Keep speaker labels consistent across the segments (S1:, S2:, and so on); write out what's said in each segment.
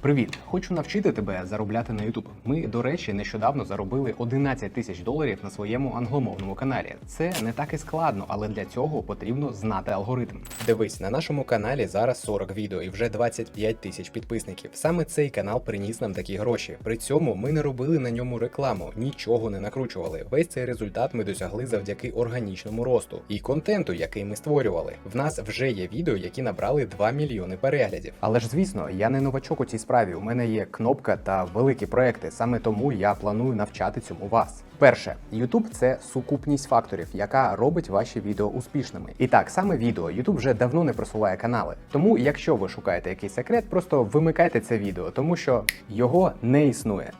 S1: Привіт! Хочу навчити тебе заробляти на YouTube. Ми, до речі, нещодавно заробили 11 тисяч доларів на своєму англомовному каналі. Це не так і складно, але для цього потрібно знати алгоритм. Дивись, на нашому каналі зараз 40 відео і вже 25 тисяч підписників. Саме цей канал приніс нам такі гроші. При цьому ми не робили на ньому рекламу, нічого не накручували. Весь цей результат ми досягли завдяки органічному росту і контенту, який ми створювали. В нас вже є відео, які набрали 2 мільйони переглядів. Але ж звісно, я не новачок у цій справі. У мене є кнопка та великі проекти. Саме тому я планую навчати цьому вас. Перше, YouTube – це сукупність факторів, яка робить ваші відео успішними. І так, саме відео YouTube вже давно не просуває канали. Тому, якщо ви шукаєте якийсь секрет, просто вимикайте це відео, тому що його не існує.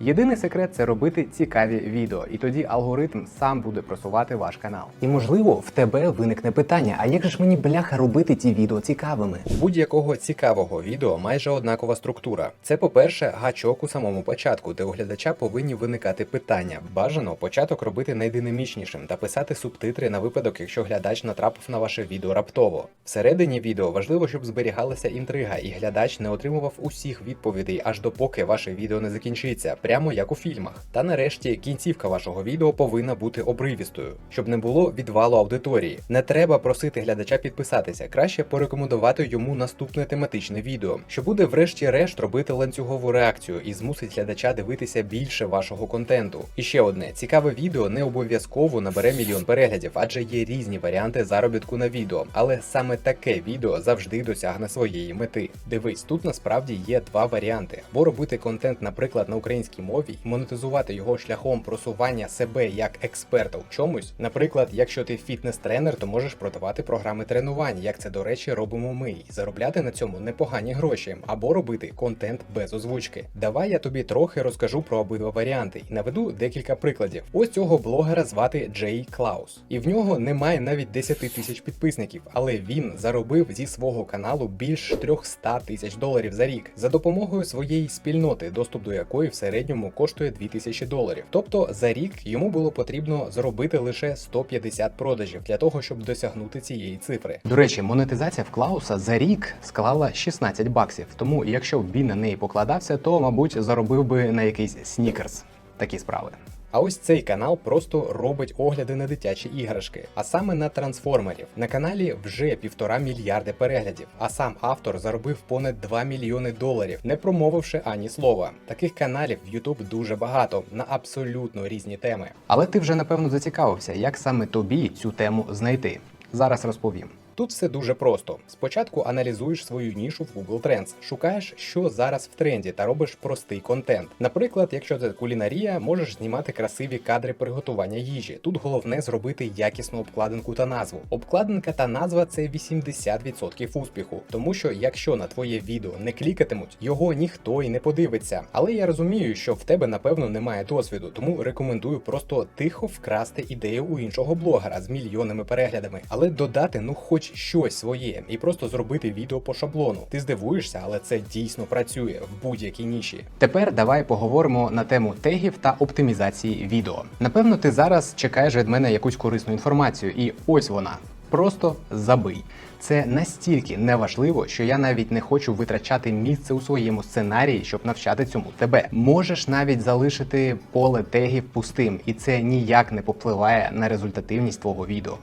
S1: Єдиний секрет це робити цікаві відео, і тоді алгоритм сам буде просувати ваш канал. І можливо, в тебе виникне питання: а як же ж мені бляха робити ці відео цікавими? Будь-якого цікавого відео майже однакова структура. Це, по-перше, гачок у самому початку, де у глядача повинні виникати питання. Бажано початок робити найдинамічнішим та писати субтитри на випадок, якщо глядач натрапив на ваше відео раптово. Всередині відео важливо, щоб зберігалася інтрига, і глядач не отримував усіх відповідей аж допоки ваше відео не закінчиться прямо як у фільмах. Та нарешті кінцівка вашого відео повинна бути обривістою, щоб не було відвалу аудиторії. Не треба просити глядача підписатися, краще порекомендувати йому наступне тематичне відео, що буде врешті-решт робити ланцюгову реакцію і змусить глядача дивитися більше вашого контенту. І ще одне цікаве відео не обов'язково набере мільйон переглядів, адже є різні варіанти заробітку на відео, але саме таке відео завжди досягне своєї мети. Дивись, тут насправді є два варіанти: або робити контент, наприклад, на українській мові і монетизувати його шляхом просування себе як експерта у чомусь. Наприклад, якщо ти фітнес-тренер, то можеш продавати програми тренувань, як це до речі робимо ми, і заробляти на цьому непогані гроші, або робити контент без озвучки. Давай я тобі трохи розкажу про обидва варіанти і наведу декілька прикладів. Ось цього блогера звати Джей Клаус, і в нього немає навіть 10 тисяч підписників, але він заробив зі свого каналу більш 300 тисяч доларів за рік за допомогою своєї спільноти, доступ до якої в середньому коштує 2000 доларів. Тобто за рік йому було потрібно зробити лише 150 продажів для того, щоб досягнути цієї цифри. До речі, монетизація в Клауса за рік склала 16 баксів. Тому, якщо б він на неї покладався, то мабуть заробив би на якийсь снікерс. Такі справи. А ось цей канал просто робить огляди на дитячі іграшки, а саме на трансформерів. На каналі вже півтора мільярди переглядів, а сам автор заробив понад 2 мільйони доларів, не промовивши ані слова. Таких каналів в YouTube дуже багато на абсолютно різні теми. Але ти вже напевно зацікавився, як саме тобі цю тему знайти. Зараз розповім. Тут все дуже просто. Спочатку аналізуєш свою нішу в Google Trends, шукаєш, що зараз в тренді, та робиш простий контент. Наприклад, якщо це кулінарія, можеш знімати красиві кадри приготування їжі. Тут головне зробити якісну обкладинку та назву. Обкладинка та назва це 80% успіху, тому що якщо на твоє відео не клікатимуть, його ніхто і не подивиться. Але я розумію, що в тебе напевно немає досвіду, тому рекомендую просто тихо вкрасти ідею у іншого блогера з мільйонними переглядами, але додати ну хоч щось своє і просто зробити відео по шаблону. Ти здивуєшся, але це дійсно працює в будь-якій ніші. Тепер давай поговоримо на тему тегів та оптимізації відео. Напевно, ти зараз чекаєш від мене якусь корисну інформацію, і ось вона. Просто забий. Це настільки неважливо, що я навіть не хочу витрачати місце у своєму сценарії, щоб навчати цьому тебе. Можеш навіть залишити поле тегів пустим, і це ніяк не попливає на результативність твого відео.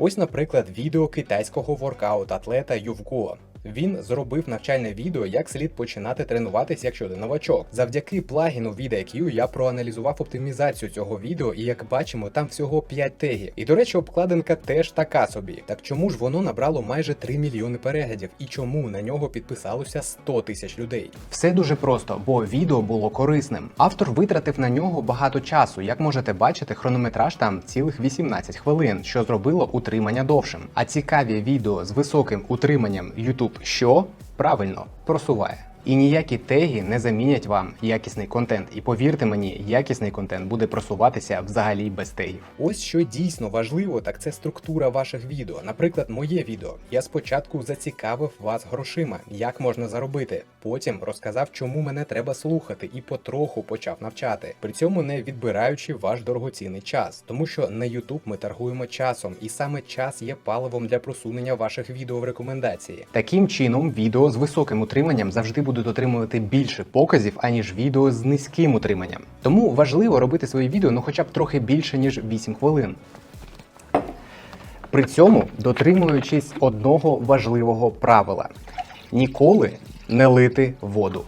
S1: Ось, наприклад, відео китайського воркаут-атлета Ювго. Він зробив навчальне відео, як слід починати тренуватись, якщо ти новачок. Завдяки плагіну від я проаналізував оптимізацію цього відео, і як бачимо, там всього 5 тегів. І до речі, обкладинка теж така собі. Так чому ж воно набрало майже 3 мільйони переглядів? І чому на нього підписалося 100 тисяч людей? Все дуже просто, бо відео було корисним. Автор витратив на нього багато часу. Як можете бачити, хронометраж там цілих 18 хвилин, що зробило утримання довшим. А цікаві відео з високим утриманням YouTube що правильно просуває. І ніякі теги не замінять вам якісний контент. І повірте мені, якісний контент буде просуватися взагалі без тегів. Ось що дійсно важливо, так це структура ваших відео. Наприклад, моє відео. Я спочатку зацікавив вас грошима, як можна заробити. Потім розказав, чому мене треба слухати, і потроху почав навчати. При цьому не відбираючи ваш дорогоцінний час, тому що на YouTube ми торгуємо часом, і саме час є паливом для просунення ваших відео в рекомендації. Таким чином, відео з високим утриманням завжди будуть отримувати більше показів, аніж відео з низьким утриманням. Тому важливо робити свої відео ну хоча б трохи більше ніж 8 хвилин. При цьому дотримуючись одного важливого правила: ніколи не лити воду.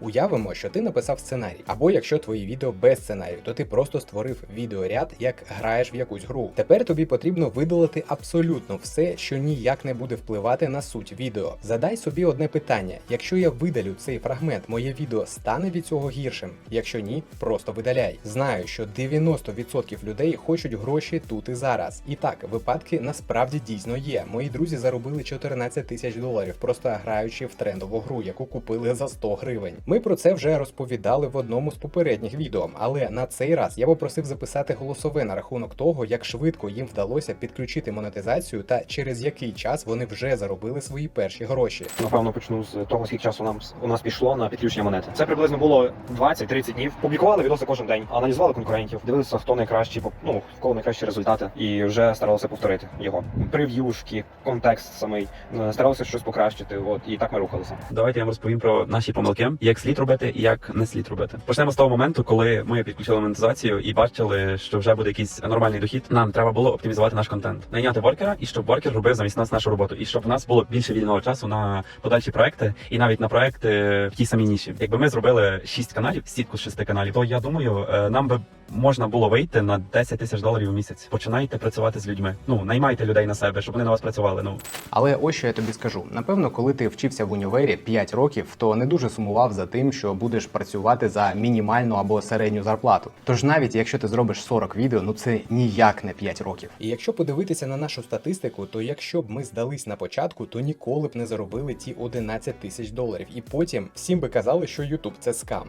S1: Уявимо, що ти написав сценарій, або якщо твої відео без сценарію, то ти просто створив відеоряд, як граєш в якусь гру. Тепер тобі потрібно видалити абсолютно все, що ніяк не буде впливати на суть відео. Задай собі одне питання: якщо я видалю цей фрагмент, моє відео стане від цього гіршим. Якщо ні, просто видаляй. Знаю, що 90% людей хочуть гроші тут і зараз. І так, випадки насправді дійсно є. Мої друзі заробили 14 тисяч доларів, просто граючи в трендову гру, яку купили за 100 гривень. Ми про це вже розповідали в одному з попередніх відео, але на цей раз я попросив записати голосове на рахунок того, як швидко їм вдалося підключити монетизацію та через який час вони вже заробили свої перші гроші.
S2: Напевно, почну з того, скільки часу нам у нас пішло на підключення монети. Це приблизно було 20-30 днів. Публікували відоси кожен день, аналізували конкурентів, дивилися, хто найкращі, поп- ну в кого найкращі результати, і вже старалися повторити його. Прев'юшки, контекст самий е, старалися щось покращити. От і так ми рухалися.
S3: Давайте я вам розповім про наші помилки, як слід робити і як не слід робити. Почнемо з того моменту, коли ми підключили монетизацію і бачили, що вже буде якийсь нормальний дохід. Нам треба було оптимізувати наш контент, найняти воркера, і щоб воркер робив замість нас нашу роботу, і щоб у нас було більше вільного часу на подальші проекти і навіть на проекти в тій самій ніші. Якби ми зробили шість каналів, сітку з шести каналів, то я думаю, е, нам би можна було вийти на 10 тисяч доларів у місяць. Починайте працювати з людьми. Ну наймайте людей на себе, щоб вони на вас працювали. Ну
S1: Але ось що я тобі скажу: напевно, коли ти вчився в універі 5 років, то не дуже сумував за тим, що будеш працювати за мінімальну або середню зарплату. Тож навіть якщо ти зробиш 40 відео, ну це ніяк не 5 років. І якщо подивитися на нашу статистику, то якщо б ми здались на початку, то ніколи б не заробили ті 11 тисяч доларів. І потім всім би казали, що YouTube це скам.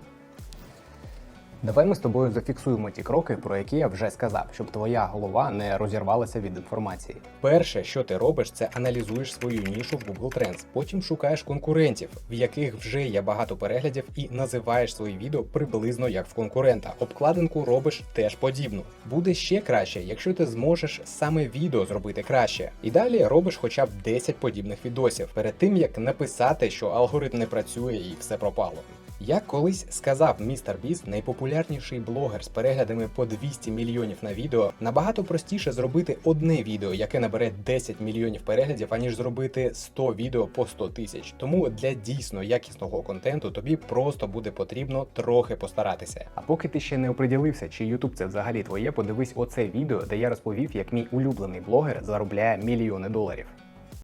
S1: Давай ми з тобою зафіксуємо ті кроки, про які я вже сказав, щоб твоя голова не розірвалася від інформації. Перше, що ти робиш, це аналізуєш свою нішу в Google Trends, потім шукаєш конкурентів, в яких вже є багато переглядів, і називаєш свої відео приблизно як в конкурента. Обкладинку робиш теж подібну. Буде ще краще, якщо ти зможеш саме відео зробити краще. І далі робиш хоча б 10 подібних відосів перед тим як написати, що алгоритм не працює і все пропало. Як колись сказав містер Біст, найпопулярніший блогер з переглядами по 200 мільйонів на відео, набагато простіше зробити одне відео, яке набере 10 мільйонів переглядів, аніж зробити 100 відео по 100 тисяч. Тому для дійсно якісного контенту тобі просто буде потрібно трохи постаратися. А поки ти ще не оприділився, чи YouTube це взагалі твоє, подивись оце відео, де я розповів, як мій улюблений блогер заробляє мільйони доларів.